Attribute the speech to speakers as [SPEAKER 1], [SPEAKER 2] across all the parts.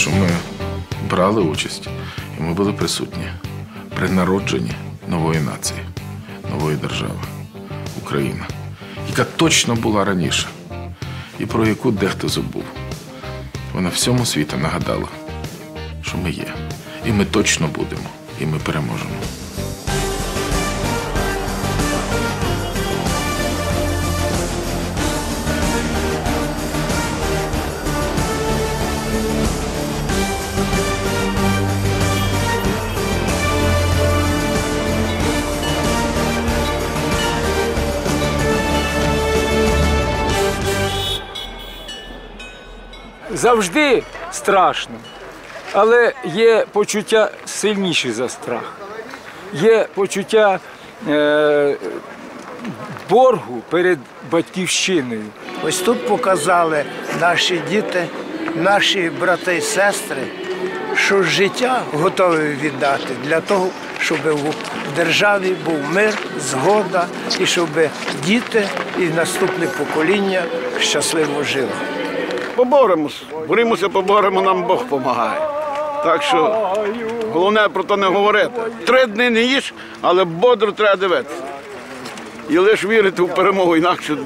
[SPEAKER 1] Що ми брали участь і ми були присутні при народженні нової нації, нової держави Україна, яка точно була раніше і про яку дехто забув. Вона всьому світу нагадала, що ми є. І ми точно будемо, і ми переможемо.
[SPEAKER 2] Завжди страшно, але є почуття сильніше за страх. Є почуття е, боргу перед батьківщиною.
[SPEAKER 3] Ось тут показали наші діти, наші брати і сестри, що життя готові віддати для того, щоб в державі був мир, згода і щоб діти і наступне покоління щасливо жили.
[SPEAKER 4] Поборемось, боремося, поборемо, нам Бог допомагає. Так що головне про то не говорити. Три дні не їж, але бодро треба дивитися. І лише вірити в перемогу, інакше,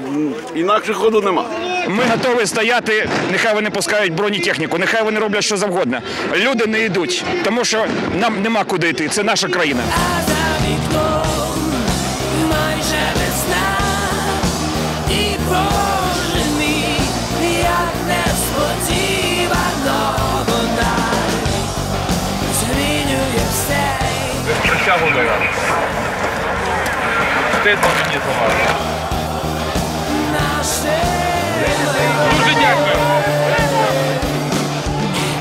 [SPEAKER 4] інакше ходу нема.
[SPEAKER 5] Ми готові стояти, нехай вони пускають бронетехніку, нехай вони роблять що завгодно. Люди не йдуть, тому що нам нема куди йти. Це наша країна.
[SPEAKER 6] Наше Дуже дякую.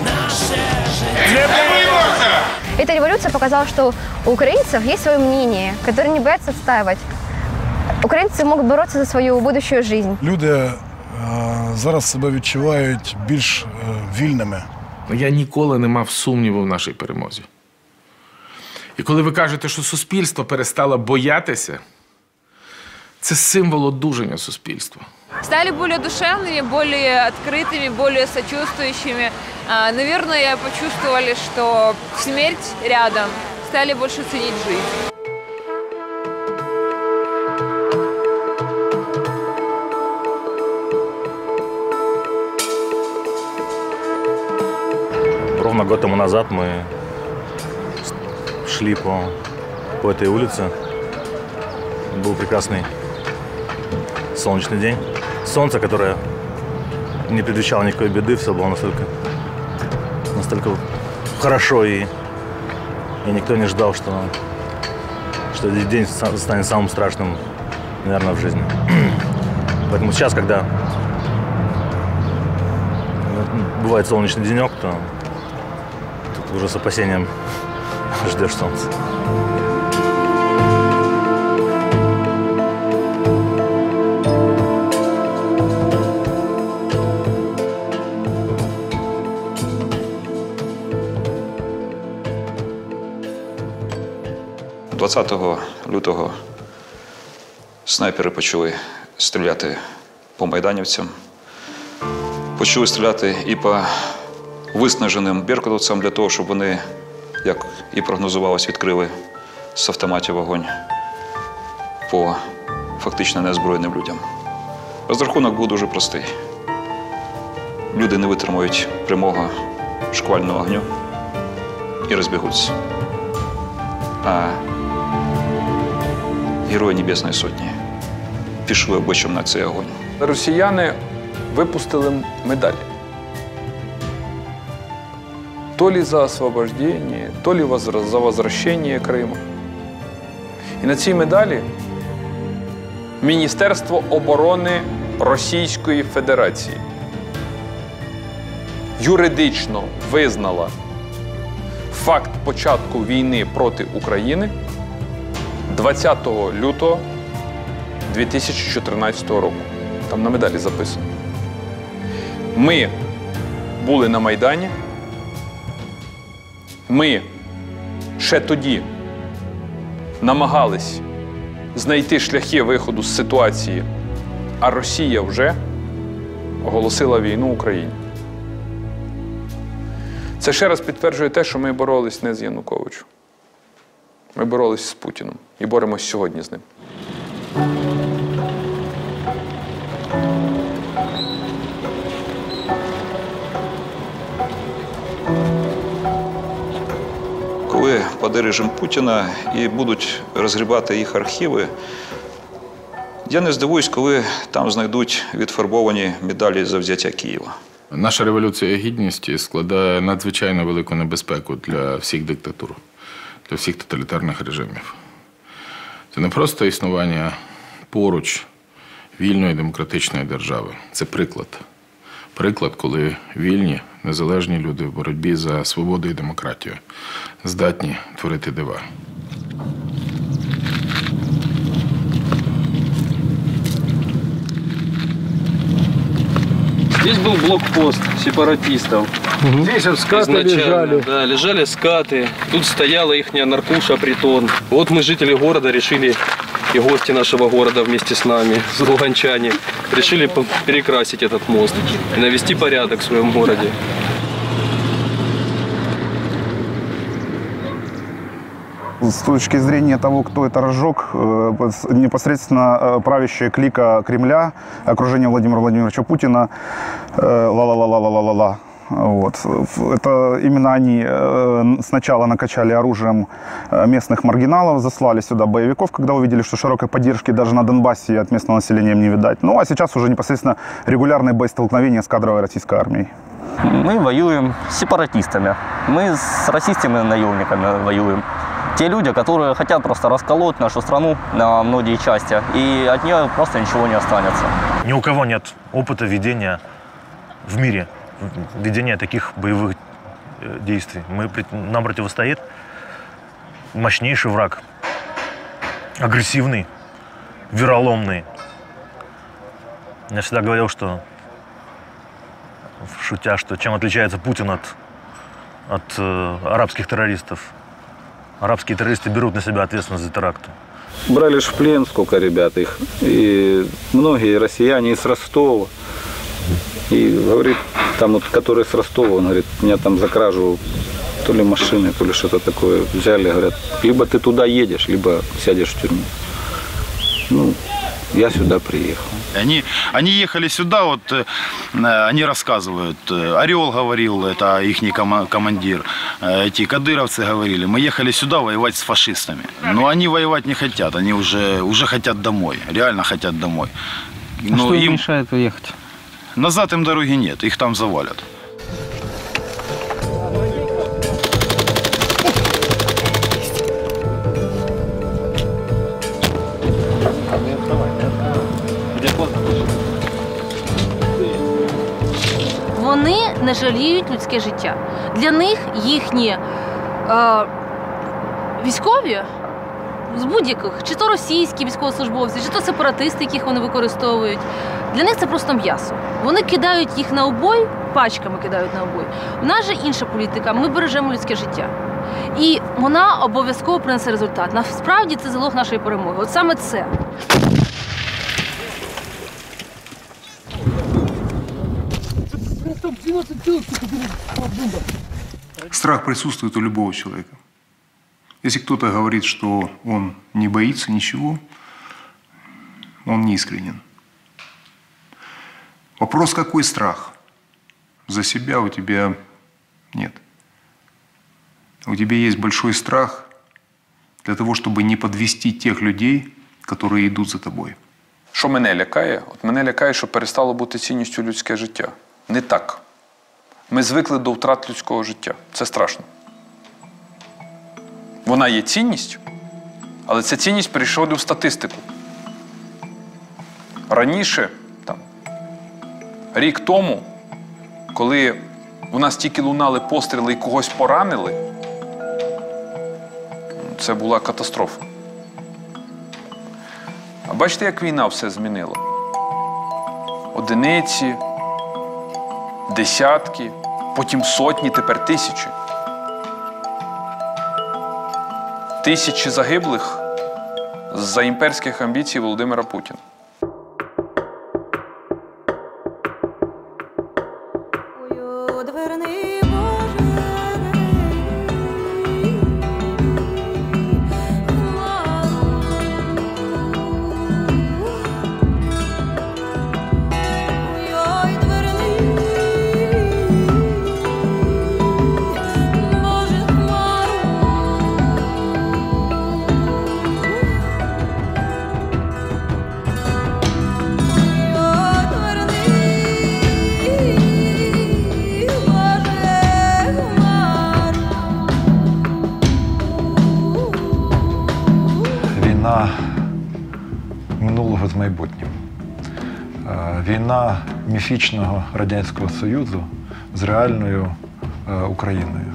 [SPEAKER 6] Наше життя.
[SPEAKER 7] Эта революция показала, что у украинцев есть свое мнение, которое не боятся отстаивать. Украинцы могут бороться за свою будущую жизнь.
[SPEAKER 8] Люди е, зараз себе відчувають більш е, вільними.
[SPEAKER 1] Я ніколи не мав сумніву в нашій перемозі. І коли ви кажете, що суспільство перестало боятися, це символ одужання суспільства.
[SPEAKER 9] стали более душевными, более открытыми, более сочувствующими. А, Наверное, почувствовали, что смерть рядом, стали больше ценить жизнь.
[SPEAKER 10] Ровно год тому назад мы с- Шли по, по этой улице. Был прекрасный солнечный день. Солнце, которое не предвещало никакой беды, все было настолько, настолько хорошо, и, и никто не ждал, что, что этот день ста- станет самым страшным, наверное, в жизни. Поэтому сейчас, когда бывает солнечный денек, то Тут уже с опасением ждешь солнца.
[SPEAKER 11] – 20 лютого снайпери почали стріляти по майданівцям. Почали стріляти і по виснаженим беркутовцям для того, щоб вони, як і прогнозувалось, відкрили з автоматів вогонь по фактично неозброєним людям. Розрахунок був дуже простий. Люди не витримують прямого шквального огню і розбігуться. А Герої Небесної Сотні пішли обличчям на цей огонь.
[SPEAKER 2] Росіяни випустили медаль. То ли за освобождение, то ли за возвращение Криму. І на цій медалі Міністерство оборони Російської Федерації юридично визнало факт початку війни проти України 20 лютого 2014 року. Там на медалі записано. Ми були на Майдані. Ми ще тоді намагались знайти шляхи виходу з ситуації, а Росія вже оголосила війну Україні. Це ще раз підтверджує те, що ми боролись не з Януковичем. Ми боролись з Путіном і боремось сьогодні з ним.
[SPEAKER 11] Коли паде режим Путіна і будуть розгрібати їх архіви, я не здивуюсь, коли там знайдуть відфарбовані медалі за взяття Києва.
[SPEAKER 1] Наша революція гідності складає надзвичайно велику небезпеку для всіх диктатур, для всіх тоталітарних режимів. Це не просто існування поруч вільної демократичної держави. Це приклад. Приклад, коли вільні, незалежні люди в боротьбі за свободу і демократію здатні творити дива.
[SPEAKER 12] Здесь был блокпост сепаратистов.
[SPEAKER 3] Здесь вот скаты
[SPEAKER 12] Изначально,
[SPEAKER 3] лежали.
[SPEAKER 12] Да, лежали скаты. Тут стояла их наркуша притон. Вот мы, жители города, решили и гости нашего города вместе с нами, луганчане, решили перекрасить этот мост и навести порядок в своем городе.
[SPEAKER 13] С точки зрения того, кто это разжег, э, пос- непосредственно э, правящая клика Кремля, окружение Владимира Владимировича Путина, э, ла-ла-ла-ла-ла-ла-ла. Вот. Это именно они э, сначала накачали оружием э, местных маргиналов, заслали сюда боевиков, когда увидели, что широкой поддержки даже на Донбассе от местного населения им не видать. Ну а сейчас уже непосредственно регулярные боестолкновения с кадровой российской армией.
[SPEAKER 14] Мы воюем с сепаратистами. Мы с расистами-наемниками воюем. Те люди, которые хотят просто расколоть нашу страну на многие части, и от нее просто ничего не останется.
[SPEAKER 10] Ни у кого нет опыта ведения в мире, ведения таких боевых э, действий. Мы, нам противостоит мощнейший враг, агрессивный, вероломный. Я всегда говорил, что шутя, что чем отличается Путин от, от э, арабских террористов. Арабские террористы берут на себя ответственность за теракты.
[SPEAKER 15] Брали ж в плен сколько ребят их. И многие россияне из Ростова. И говорит, там вот, который с Ростова, он говорит, меня там за кражу то ли машины, то ли что-то такое взяли. Говорят, либо ты туда едешь, либо сядешь в тюрьму. Ну, я сюда приехал.
[SPEAKER 16] Они, они ехали сюда, вот э, они рассказывают. э, Орел говорил, это их командир. э, Эти кадыровцы говорили, мы ехали сюда воевать с фашистами. Но они воевать не хотят, они уже, уже хотят домой, реально хотят домой.
[SPEAKER 12] А
[SPEAKER 16] Но
[SPEAKER 12] что им
[SPEAKER 16] им
[SPEAKER 12] мешает уехать?
[SPEAKER 16] Назад им дороги нет, их там завалят.
[SPEAKER 17] Вони не жаліють людське життя. Для них їхні е, військові з будь-яких, чи то російські військовослужбовці, чи то сепаратисти, яких вони використовують. Для них це просто м'ясо. Вони кидають їх на обой, пачками кидають на обой. У нас же інша політика. Ми бережемо людське життя. І вона обов'язково принесе результат. Насправді це залог нашої перемоги. От саме це.
[SPEAKER 18] Страх присутствует у любого человека. Если кто-то говорит, что он не боится ничего, он не искренен. Вопрос, какой страх? За себя у тебя нет. У тебя есть большой страх для того, чтобы не подвести тех людей, которые идут за тобой.
[SPEAKER 2] Що мене лякає? От мене лякає, що перестало бути цінністю людське життя. Не так. Ми звикли до втрат людського життя. Це страшно. Вона є цінністю, але ця цінність перейшла в статистику. Раніше, рік тому, коли у нас тільки лунали постріли і когось поранили, це була катастрофа. А бачите, як війна все змінила? Одиниці, десятки, потім сотні, тепер тисячі. Тисячі загиблих за імперських амбіцій Володимира Путіна.
[SPEAKER 19] Війна міфічного Радянського Союзу з реальною е, Україною.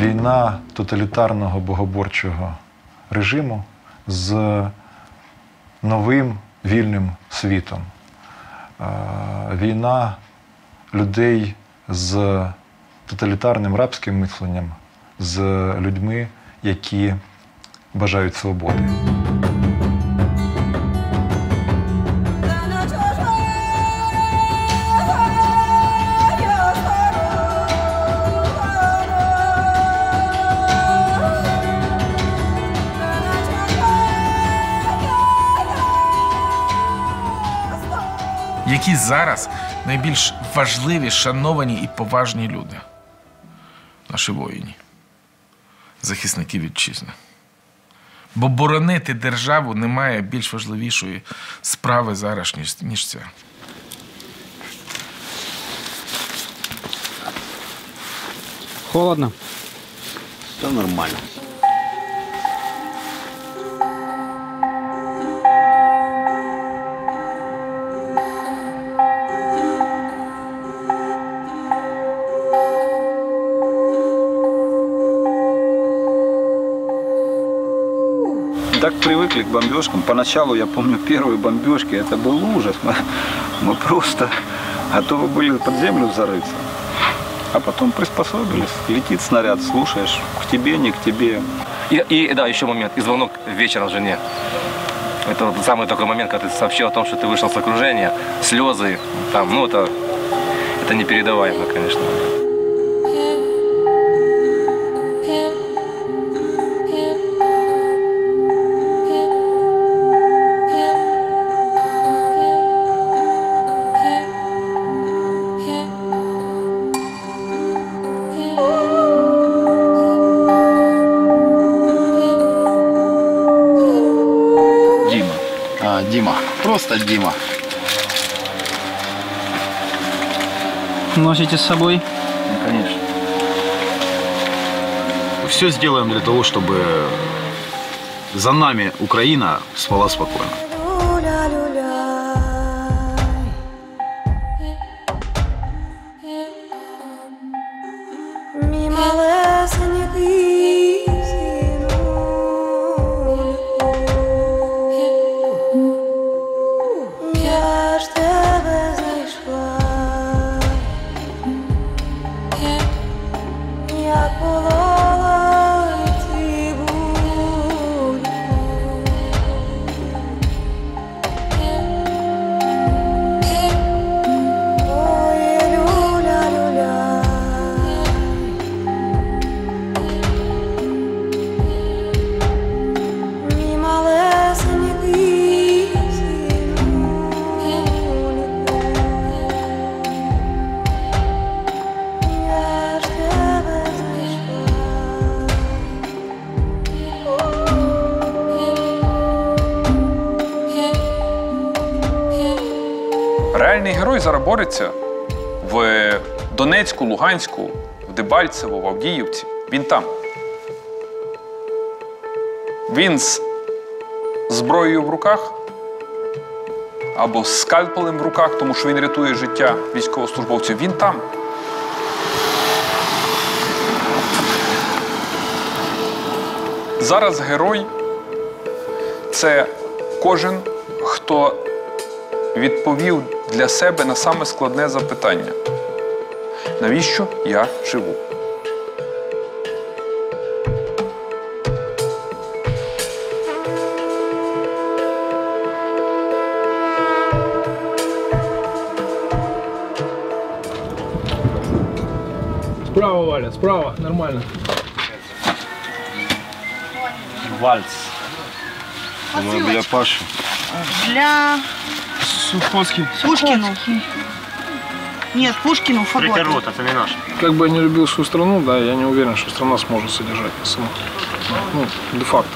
[SPEAKER 19] Війна тоталітарного богоборчого режиму з новим вільним світом. Війна людей з тоталітарним рабським мисленням, з людьми, які бажають свободи.
[SPEAKER 1] Які зараз найбільш важливі, шановані і поважні люди? Наші воїні, захисники вітчизни. Бо боронити державу немає більш важливішої справи зараз, ніж, ніж ця.
[SPEAKER 20] Холодно.
[SPEAKER 4] Все нормально.
[SPEAKER 15] Так привыкли к бомбежкам. Поначалу, я помню, первые бомбежки, это был ужас. Мы, мы просто готовы были под землю зарыться. А потом приспособились. Летит снаряд, слушаешь, к тебе, не к тебе.
[SPEAKER 14] И, и да, еще момент. И звонок вечером жене. Это вот самый такой момент, когда ты сообщил о том, что ты вышел с окружения, слезы, там, ну это, это непередаваемо, конечно.
[SPEAKER 20] Носите с собой?
[SPEAKER 16] Конечно. Все сделаем для того, чтобы за нами Украина спала спокойно.
[SPEAKER 6] Мій
[SPEAKER 2] бореться в Донецьку, Луганську, в Дебальцево, в Авдіївці. Він там. Він з зброєю в руках або з скальпелем в руках, тому що він рятує життя військовослужбовців. Він там. Зараз герой це кожен, хто відповів для себе на саме складне запитання: навіщо я живу?
[SPEAKER 21] Справа, Валя, справа, нормально.
[SPEAKER 16] Вальц. Для Паши.
[SPEAKER 22] Для
[SPEAKER 21] Сухоцкий.
[SPEAKER 22] Пушкину. Нет, Пушкину фагот.
[SPEAKER 21] это не наш. Как бы я не любил свою страну, да, я не уверен, что страна сможет содержать сама. Ну, де-факто.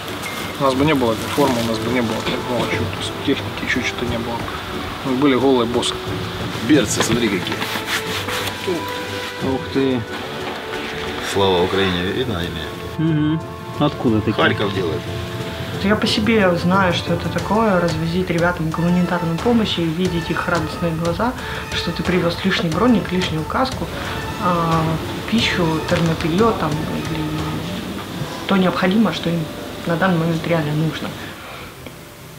[SPEAKER 21] У нас бы не было этой формы, у нас бы не было такого чего, то есть техники, еще что-то не было. Мы были голые боссы.
[SPEAKER 16] Берцы, смотри какие.
[SPEAKER 20] Ух ты.
[SPEAKER 16] Слава Украине, видно имя?
[SPEAKER 20] Угу. Откуда такие?
[SPEAKER 16] Харьков делает.
[SPEAKER 23] Я по себе знаю, что это такое, развозить ребятам гуманитарную помощь и видеть их радостные глаза, что ты привез лишний броник, лишнюю каску, а, пищу, термобелье там, или то необходимое, что им на данный момент реально нужно.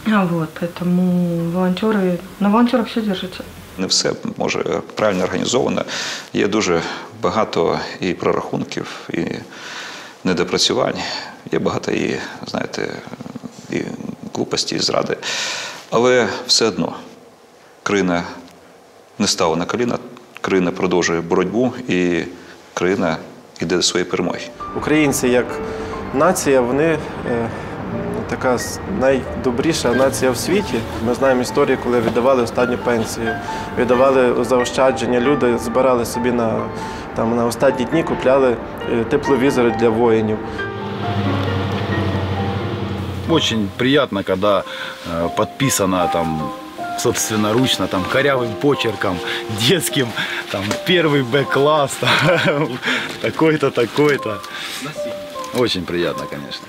[SPEAKER 23] А Вот, поэтому волонтеры, на волонтерах все держится.
[SPEAKER 11] Не все може правильно організовано. Є дуже багато і прорахунків, і недопрацювань. Є багато і, знаєте, і глупості, і зради. Але все одно країна не стала на коліна, країна продовжує боротьбу і країна йде до своєї перемоги.
[SPEAKER 24] Українці як нація, вони е, така найдобріша нація в світі. Ми знаємо історії, коли віддавали останню пенсію, віддавали заощадження. Люди збирали собі на, там, на останні дні, купляли е, тепловізори для воїнів.
[SPEAKER 16] Очень приятно, когда э, подписано там собственноручно, там корявым почерком, детским, там первый Б-класс, такой-то, такой-то. Очень приятно, конечно.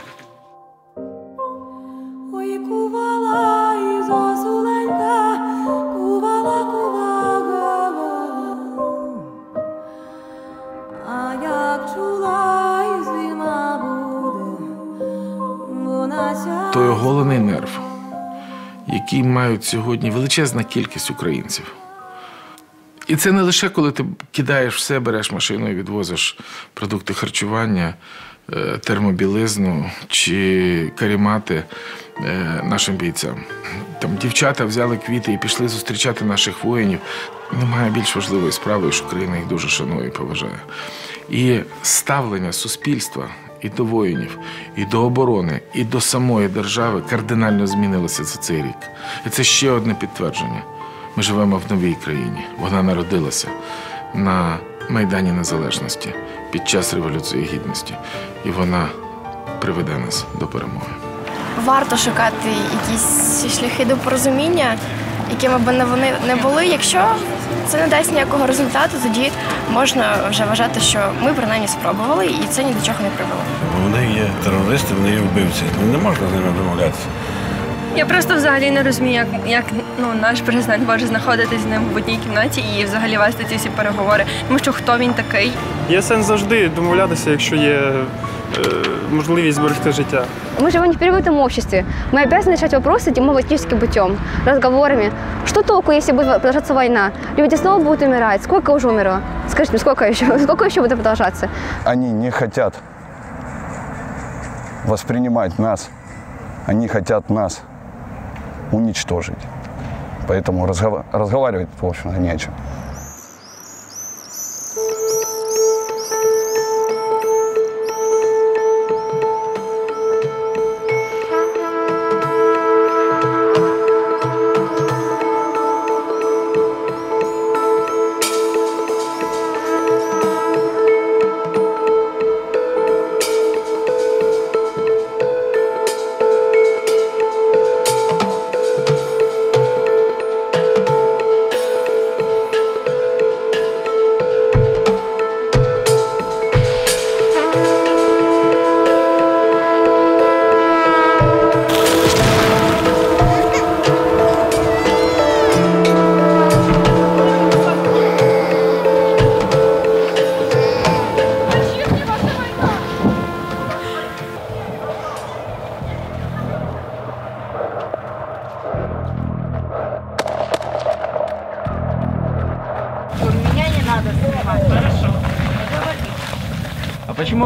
[SPEAKER 1] Той оголений нерв, який мають сьогодні величезна кількість українців. І це не лише коли ти кидаєш все, береш машину і відвозиш продукти харчування, е, термобілизну чи карімати е, нашим бійцям. Там дівчата взяли квіти і пішли зустрічати наших воїнів. Немає більш важливої справи, що Україна їх дуже шанує і поважає. І ставлення суспільства і до воїнів, і до оборони, і до самої держави кардинально змінилося за цей рік. І це ще одне підтвердження. Ми живемо в новій країні. Вона народилася на Майдані Незалежності під час Революції Гідності. І вона приведе нас до перемоги.
[SPEAKER 25] варто шукати якісь шляхи до порозуміння, якими б не вони не були. Якщо це не дасть ніякого результату, тоді можна вже вважати, що ми принаймні спробували, і це ні до чого не привело.
[SPEAKER 26] Вони є терористи, вони є вбивці. Ну, Не можна з ними домовлятися.
[SPEAKER 27] Я просто взагалі не розумію, як, як ну, наш президент може знаходитись з ним в одній кімнаті і взагалі вести ці всі переговори. Тому що хто він такий?
[SPEAKER 28] Є сенс завжди домовлятися, якщо є можливість зберегти життя.
[SPEAKER 29] Мы живем не в перевытом обществе. Мы обязаны решать вопросы демократическим путем, разговорами. Что толку, если будет продолжаться война? Люди снова будут умирать. Сколько уже умерло? Скажите, мне, сколько еще? Сколько еще будет продолжаться?
[SPEAKER 30] Они не хотят воспринимать нас. Они хотят нас уничтожить. Поэтому разгова- разговаривать, в общем-то, не о чем.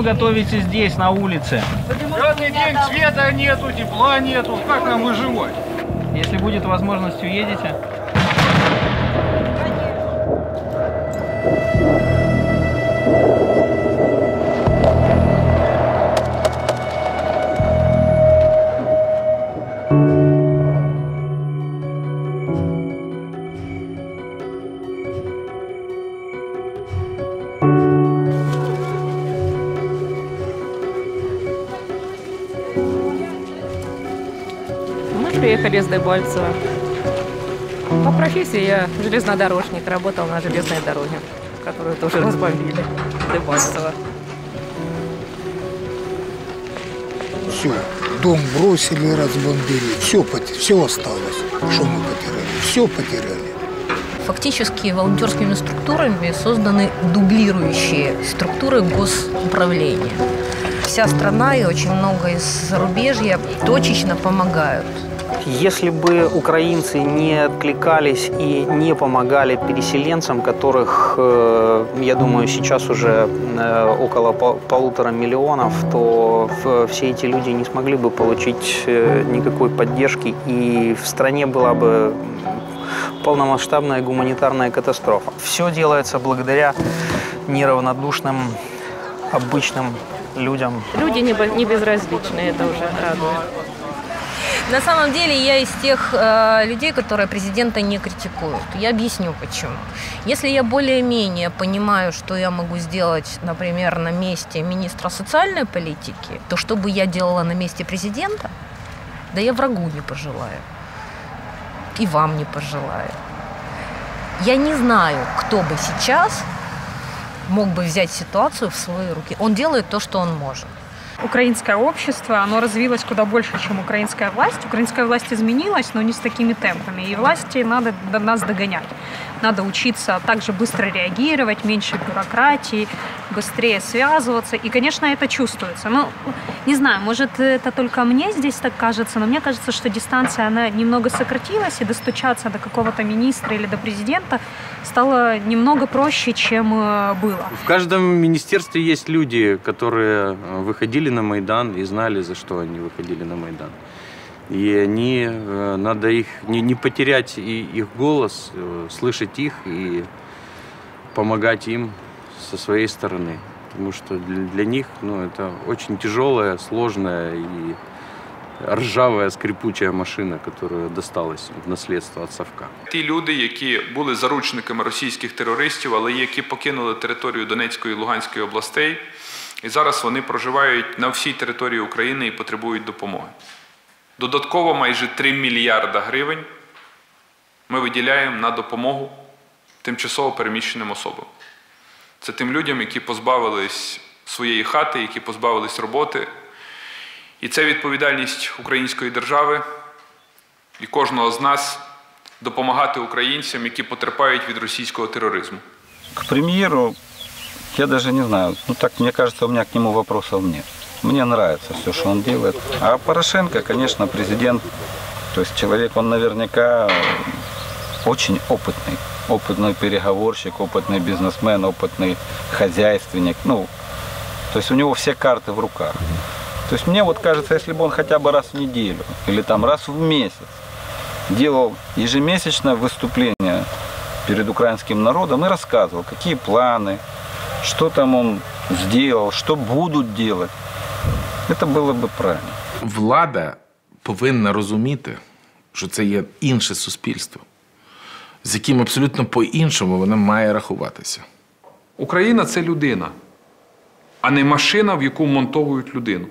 [SPEAKER 31] Готовите здесь, на улице?
[SPEAKER 21] Каждый день света нету, тепла нету. Как нам выживать?
[SPEAKER 31] Если будет возможность, уедете?
[SPEAKER 32] Мы приехали из Дебальцева. По профессии я железнодорожник, работал на железной дороге, которую тоже разбомбили. Дебальцево.
[SPEAKER 33] Все. Дом бросили, разбомбили. Все, все осталось. Что мы потеряли? Все потеряли.
[SPEAKER 34] Фактически волонтерскими структурами созданы дублирующие структуры госуправления. Вся страна и очень много из зарубежья точечно помогают.
[SPEAKER 35] Если бы украинцы не откликались и не помогали переселенцам, которых, э, я думаю, сейчас уже э, около по- полутора миллионов, то в- все эти люди не смогли бы получить э, никакой поддержки, и в стране была бы полномасштабная гуманитарная катастрофа. Все делается благодаря неравнодушным, обычным людям.
[SPEAKER 32] Люди не безразличны, это уже радует.
[SPEAKER 34] На самом деле я из тех э, людей, которые президента не критикуют. Я объясню почему. Если я более-менее понимаю, что я могу сделать, например, на месте министра социальной политики, то что бы я делала на месте президента, да я врагу не пожелаю. И вам не пожелаю. Я не знаю, кто бы сейчас мог бы взять ситуацию в свои руки. Он делает то, что он может.
[SPEAKER 36] Украинское общество, оно развилось куда больше, чем украинская власть. Украинская власть изменилась, но не с такими темпами. И власти надо до нас догонять. Надо учиться также быстро реагировать, меньше бюрократии, быстрее связываться. И, конечно, это чувствуется. Ну, не знаю, может, это только мне здесь так кажется, но мне кажется, что дистанция, она немного сократилась, и достучаться до какого-то министра или до президента стало немного проще, чем э, было.
[SPEAKER 31] В каждом министерстве есть люди, которые э, выходили на Майдан и знали, за что они выходили на Майдан. И они, э, надо их не, не потерять и их голос, слышать их и помогать им со своей стороны. Потому что для, для них ну, это очень тяжелая, сложная и ржавая, скрипучая машина, которая досталась в наследство от Совка.
[SPEAKER 2] Ті люди, які були заручниками російських терористів, але які покинули територію Донецької і Луганської областей, і зараз вони проживають на всій території України і потребують допомоги. Додатково майже 3 мільярда гривень ми виділяємо на допомогу тимчасово переміщеним особам. Це тим людям, які позбавились своєї хати, які позбавились роботи. І це відповідальність української держави і кожного з нас допомагати українцям, які потерпають від російського тероризму.
[SPEAKER 15] К премьеру я даже не знаю. Ну так, мне кажется, у меня к нему вопросов нет. Мне нравится все, что он делает. А Порошенко, конечно, президент, то есть человек, он наверняка очень опытный. Опытный переговорщик, опытный бизнесмен, опытный хозяйственник. Ну, то есть у него все карты в руках. То есть мне вот кажется, если бы он хотя бы раз в неделю или там раз в месяц делал ежемесячное выступление перед украинским народом и рассказывал, какие планы, что там он сделал, что будут делать. Это было бы правильно.
[SPEAKER 1] Влада повинна розуміти, що це є інше суспільство, з яким абсолютно по-іншому вона має рахуватися.
[SPEAKER 2] Україна це людина, а не машина, в яку монтовують людину.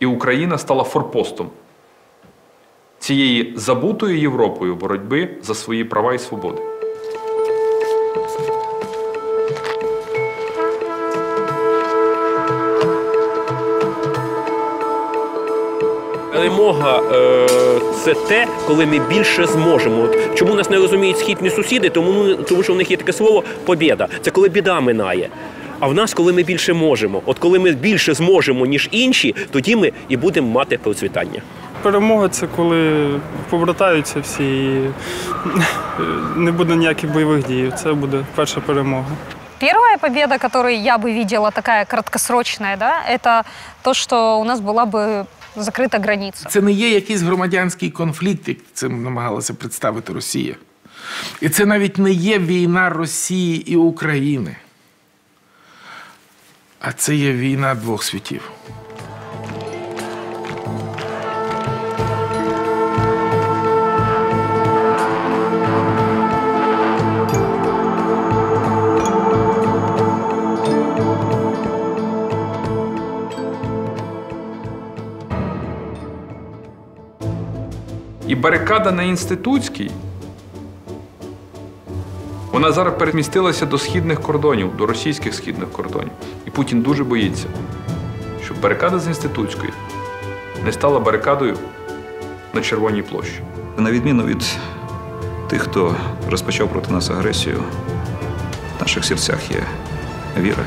[SPEAKER 2] І Україна стала форпостом цієї забутої Європою боротьби за свої права і свободи.
[SPEAKER 37] Перемога е, це те, коли ми більше зможемо. Чому нас не розуміють східні сусіди? Тому, ну, тому що в них є таке слово побєда. Це коли біда минає. А в нас, коли ми більше можемо. От коли ми більше зможемо, ніж інші, тоді ми і будемо мати процвітання.
[SPEAKER 28] Перемога це коли побратаються всі і не буде ніяких бойових дій. Це буде перша перемога.
[SPEAKER 36] Первая победа, которую я бы видела, такая краткосрочная, да, это то, что у нас была бы закрита границя.
[SPEAKER 1] Це не є якийсь громадянський конфлікт, як це намагалася представити Росія. І це навіть не є війна Росії і України. А це є війна двох світів.
[SPEAKER 2] І барикада на інститутській. Вона зараз перемістилася до східних кордонів, до російських східних кордонів. І Путін дуже боїться, щоб барикада з інститутської не стала барикадою на Червоній площі.
[SPEAKER 38] На відміну від тих, хто розпочав проти нас агресію, в наших серцях є віра.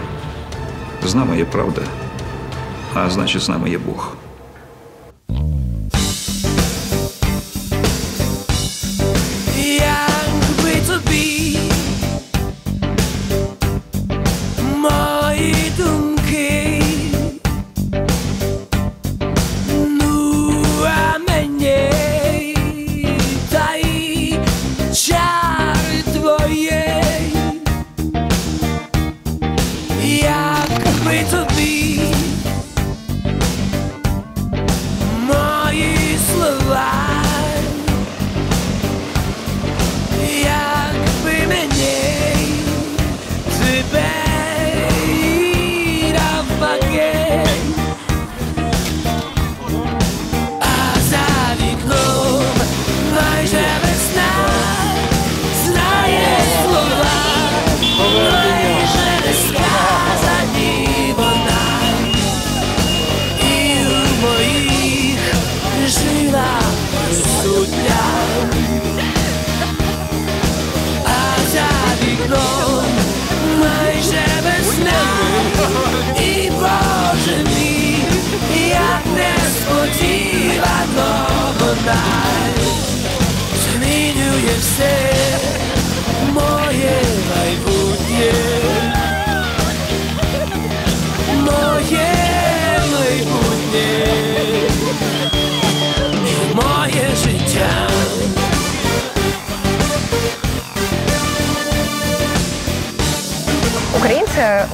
[SPEAKER 38] З нами є правда, а значить, з нами є Бог.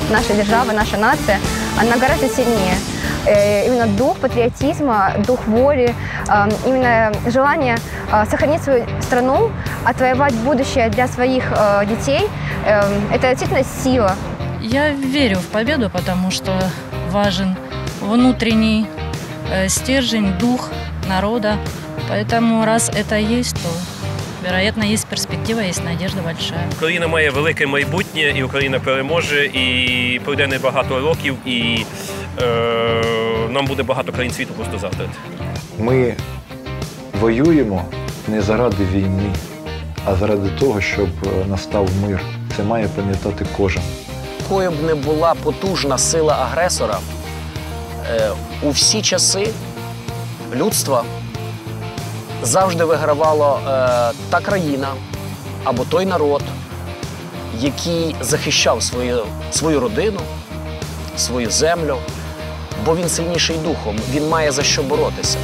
[SPEAKER 29] Наша держава, наша нация, она гораздо сильнее. Э, Именно дух патриотизма, дух воли, э, именно желание э, сохранить свою страну, отвоевать будущее для своих э, детей, э, это действительно сила.
[SPEAKER 39] Я верю в победу, потому что важен внутренний стержень, дух народа. Поэтому раз это есть, то, вероятно, есть перспектива, есть надежда большая.
[SPEAKER 37] Україна має велике майбутнє, і Україна переможе, і пройде небагато років, і е, нам буде багато країн світу просто завтра.
[SPEAKER 40] Ми воюємо не заради війни, а заради того, щоб е, настав мир. Це має пам'ятати кожен.
[SPEAKER 41] якою б не була потужна сила агресора, е, у всі часи людства завжди вигравала е, та країна або той народ, який захищав свою, свою родину, свою землю, бо він сильніший духом, він має за що боротися.